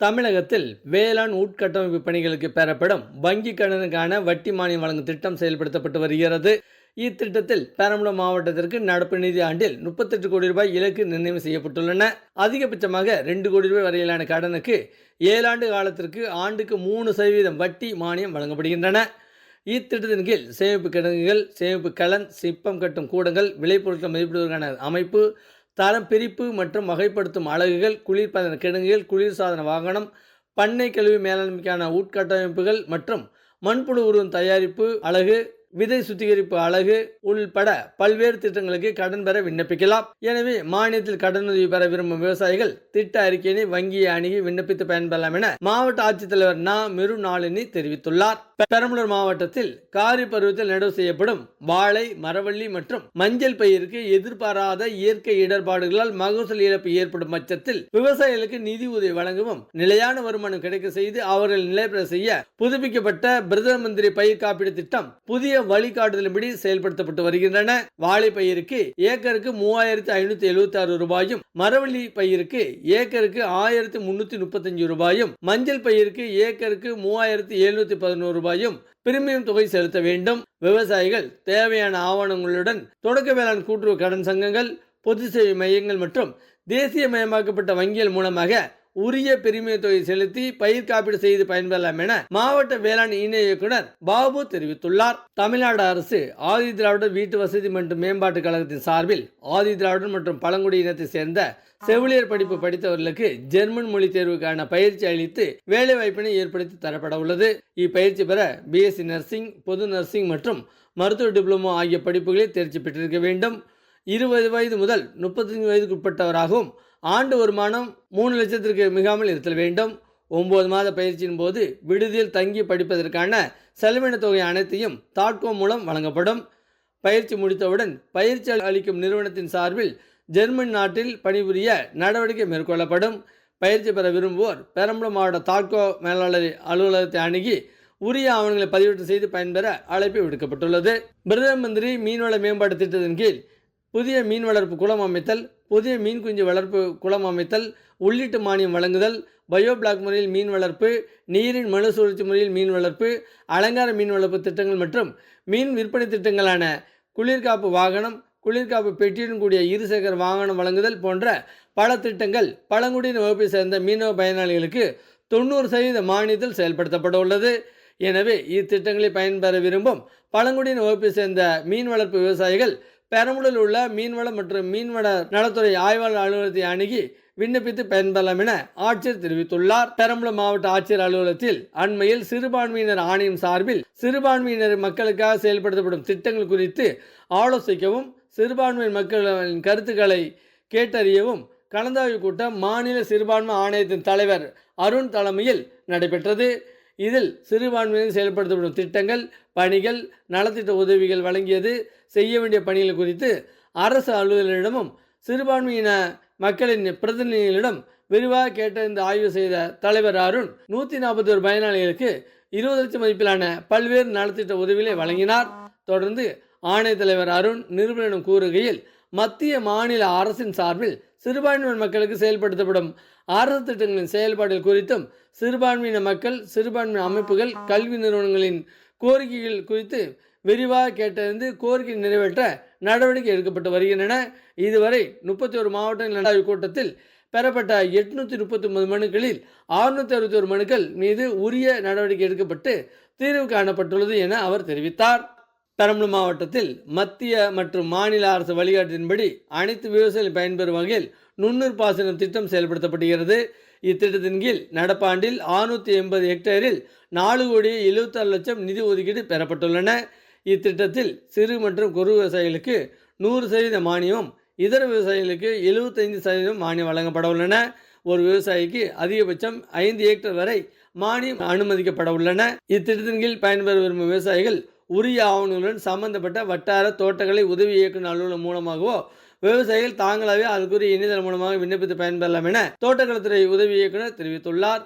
தமிழகத்தில் வேளாண் உட்கட்டமைப்பு பணிகளுக்கு பெறப்படும் வங்கி கடனுக்கான வட்டி மானியம் வழங்கும் திட்டம் செயல்படுத்தப்பட்டு வருகிறது. இத்திட்டத்தில் பெரம்பலூர் மாவட்டத்திற்கு நடப்பு நிதி ஆண்டில் முப்பத்தெட்டு கோடி ரூபாய் இலக்கு நிர்ணயம் செய்யப்பட்டுள்ளன. அதிகபட்சமாக ரெண்டு கோடி ரூபாய் வரையிலான கடனுக்கு ஏழாண்டு காலத்திற்கு ஆண்டுக்கு மூணு சதவீதம் வட்டி மானியம் வழங்கப்படுகின்றன. இத்திட்டத்தின் கீழ் சேமிப்பு கிடங்குகள் சேமிப்பு கலன் சிப்பம் கட்டும் கூடங்கள் விளைபொருட்கள் மதிப்பிடுவதற்கான அமைப்பு தரம் பிரிப்பு மற்றும் வகைப்படுத்தும் அலகுகள் குளிர்பதன கிடங்குகள் குளிர்சாதன வாகனம் பண்ணை கழிவு மேலாண்மைக்கான உட்கட்டமைப்புகள் மற்றும் மண்புழு உருவம் தயாரிப்பு அலகு விதை சுத்திகரிப்பு அழகு உள்பட பல்வேறு திட்டங்களுக்கு கடன் பெற விண்ணப்பிக்கலாம். எனவே மானியத்தில் கடனுதவி பெற விரும்பும் விவசாயிகள் திட்ட அறிக்கையினை வங்கியை அணுகி விண்ணப்பித்து பயன்பெறலாம் என மாவட்ட ஆட்சித்தலைவர் நா. மிரு. நாளினி தெரிவித்துள்ளார். பெரம்பலூர் மாவட்டத்தில் காரி பருவத்தில் நடவு செய்யப்படும் வாழை மரவள்ளி மற்றும் மஞ்சள் பயிருக்கு எதிர்பாராத இயற்கை இடர்பாடுகளால் மகசூல் இழப்பு ஏற்படும் பட்சத்தில் விவசாயிகளுக்கு நிதி உதவி வழங்கவும் நிலையான வருமானம் கிடைக்க செய்து அவர்கள் நிலைபெற செய்ய புதுப்பிக்கப்பட்ட பிரதம மந்திரி பயிர் காப்பீடு திட்டம் புதிய வழிகாட்டுதலின்படி செயல்படுத்தப்பட்டு வருகின்றன. வாழை பயிருக்கு ஏக்கருக்கு மூவாயிரத்தி ஐநூத்தி எழுபத்தி ஆறு ரூபாயும் மரவள்ளி பயிருக்கு ஏக்கருக்கு ஆயிரத்தி முன்னூத்தி முப்பத்தஞ்சு ரூபாயும் மஞ்சள் பயிருக்கு ஏக்கருக்கு மூவாயிரத்தி எழுநூத்தி பதினோரு ரூபாயும் பிரிமியம் தொகை செலுத்த வேண்டும். விவசாயிகள் தேவையான ஆவணங்களுடன் தொடக்க வேளாண் கூட்டுறவு கடன் சங்கங்கள் பொது சேவை மையங்கள் மற்றும் தேசியமயமாக்கப்பட்ட வங்கிகள் மூலமாக உரிய பிரிமிய தொகை செலுத்தி பயிர் காப்பீடு செய்து பயன்பெறலாம் என மாவட்ட வேளாண் இணை இயக்குனர் பாபு தெரிவித்துள்ளார். தமிழ்நாடு அரசு ஆதி திராவிடர் வீட்டு வசதி மற்றும் மேம்பாட்டுக் கழகத்தின் சார்பில் ஆதி திராவிடர் மற்றும் பழங்குடியினத்தை சேர்ந்த செவிலியர் படிப்பு படித்தவர்களுக்கு ஜெர்மன் மொழி தேர்வுக்கான பயிற்சி அளித்து வேலை வாய்ப்பினை ஏற்படுத்தி தரப்பட உள்ளது. இப்பயிற்சி பெற பிஎஸ்சி நர்சிங் பொது நர்சிங் மற்றும் மருத்துவ டிப்ளமோ ஆகிய படிப்புகளில் தேர்ச்சி பெற்றிருக்க வேண்டும். இருபது வயது முதல் முப்பத்தஞ்சு வயதுக்கு உட்பட்டவராகவும் ஆண்டு வருமானம் மூணு லட்சத்திற்கு மிகாமல் இருத்தல் வேண்டும். ஒன்பது மாத பயிற்சியின் போது விடுதியில் தங்கி படிப்பதற்கான செலவின தொகை அனைத்தையும் தாட்கோ மூலம் வழங்கப்படும். பயிற்சி முடித்தவுடன் பயிற்சி அளிக்கும் நிறுவனத்தின் சார்பில் ஜெர்மன் நாட்டில் பணிபுரிய நடவடிக்கை மேற்கொள்ளப்படும். பயிற்சி பெற விரும்புவோர் பெரம்பலூர் மாவட்ட தாட்கோ மேலாளர் அலுவலகத்தை அணுகி உரிய ஆவணங்களை பதிவேற்றம் செய்து பயன்பெற அழைப்பு விடுக்கப்பட்டுள்ளது. பிரதம மந்திரி மீன்வள மேம்பாட்டு திட்டத்தின் கீழ் புதிய மீன் வளர்ப்பு குளம் அமைத்தல் புதிய மீன் குஞ்சு வளர்ப்பு குளம் அமைத்தல் உள்ளிட்டு மானியம் வழங்குதல் பயோ பிளாக் முறையில் மீன் வளர்ப்பு நீரின் மறுசுழற்சி முறையில் மீன் வளர்ப்பு அலங்கார மீன் வளர்ப்பு திட்டங்கள் மற்றும் மீன் விற்பனை திட்டங்களான குளிர்காப்பு வாகனம் குளிர்காப்பு பெட்டியுடன் கூடிய இருசக்கர வாகனம் வழங்குதல் போன்ற பல திட்டங்கள் பழங்குடியின வகுப்பை சேர்ந்த மீனவ பயனாளிகளுக்கு தொண்ணூறு சதவீத மானியத்தில் செயல்படுத்தப்பட உள்ளது. எனவே இத்திட்டங்களை பயன்பெற விரும்பும் பழங்குடியின வகுப்பை சேர்ந்த மீன் வளர்ப்பு விவசாயிகள் பெரம்பலூரில் உள்ள மீன்வளம் மற்றும் மீன்வள நலத்துறை ஆய்வாளர் அலுவலகத்தை அணுகி விண்ணப்பித்து பயன்பெறலாம் என ஆட்சியர் தெரிவித்துள்ளார். பெரம்பலூர் மாவட்ட ஆட்சியர் அலுவலகத்தில் அண்மையில் சிறுபான்மையினர் ஆணையம் சார்பில் சிறுபான்மையினர் மக்களுக்காக செயல்படுத்தப்படும் திட்டங்கள் குறித்து ஆலோசிக்கவும் சிறுபான்மை மக்களின் கருத்துக்களை கேட்டறியவும் கலந்தாய்வு கூட்டம் மாநில சிறுபான்மை ஆணையத்தின் தலைவர் அருண் தலைமையில் நடைபெற்றது. இதில் சிறுபான்மையினர் செயல்படுத்தப்படும் திட்டங்கள் பணிகள் நலத்திட்ட உதவிகள் வழங்கியது செய்ய வேண்டிய பணிகள் குறித்து அரசு அலுவலர்களிடமும் சிறுபான்மையின மக்களின் பிரதிநிதிகளிடம் விரிவாக கேட்டறிந்து ஆய்வு செய்த தலைவர் அருண் நூற்றி நாற்பத்தி ஒரு பயனாளிகளுக்கு இருபது லட்சம் மதிப்பிலான பல்வேறு நலத்திட்ட உதவிகளை வழங்கினார். தொடர்ந்து ஆணைய தலைவர் அருண் நிருபரிடம் கூறுகையில் மத்திய மாநில அரசின் சார்பில் சிறுபான்மையின மக்களுக்கு செயல்படுத்தப்படும் அரசு திட்டங்களின் செயல்பாடுகள் குறித்தும் சிறுபான்மையின மக்கள் சிறுபான்மை அமைப்புகள் கல்வி நிறுவனங்களின் கோரிக்கைகள் குறித்து விரிவாக கேட்டறிந்து கோரிக்கை நிறைவேற்ற நடவடிக்கை எடுக்கப்பட்டு வருகின்றன. இதுவரை முப்பத்தி ஒரு மாவட்டங்கள் நடாய்வு கூட்டத்தில் பெறப்பட்ட எட்நூற்றி முப்பத்தி ஒன்பது மனுக்களில் அறுநூத்தி அறுபத்தி ஒரு மனுக்கள் மீது உரிய நடவடிக்கை எடுக்கப்பட்டு தீர்வு காணப்பட்டுள்ளது என அவர் தெரிவித்தார். பெரம்பலூர் மாவட்டத்தில் மத்திய மற்றும் மாநில அரசு வழிகாட்டின்படி அனைத்து விவசாயிகள் பயன்பெறும் வகையில் நுண்ணூர் பாசனம் திட்டம் செயல்படுத்தப்படுகிறது. இத்திட்டத்தின் கீழ் நடப்பாண்டில் ஆறுநூற்றி எண்பது ஹெக்டேரில் நாலு கோடி எழுபத்தாறு லட்சம் நிதி ஒதுக்கீடு பெறப்பட்டுள்ளன. இத்திட்டத்தில் சிறு மற்றும் குறு விவசாயிகளுக்கு நூறு சதவீத மானியம் இதர விவசாயிகளுக்கு எழுபத்தைந்து சதவீதம் மானியம் வழங்கப்பட உள்ளன ஒரு விவசாயிக்கு அதிகபட்சம் ஐந்து ஏக்கர் வரை மானியம் அனுமதிக்கப்பட உள்ளன இத்திட்டத்தின் கீழ் பயன்பெற விரும்பும் விவசாயிகள் உரிய ஆவணங்களுடன் சம்பந்தப்பட்ட வட்டார தோட்டக்கலை உதவி இயக்குநர் அலுவலகம் மூலமாகவோ விவசாயிகள் தாங்களாகவே அதுக்குரிய இணையதளம் மூலமாக விண்ணப்பித்து பயன்பெறலாம் என தோட்டக்கலைத்துறை உதவி இயக்குனர் தெரிவித்துள்ளார்.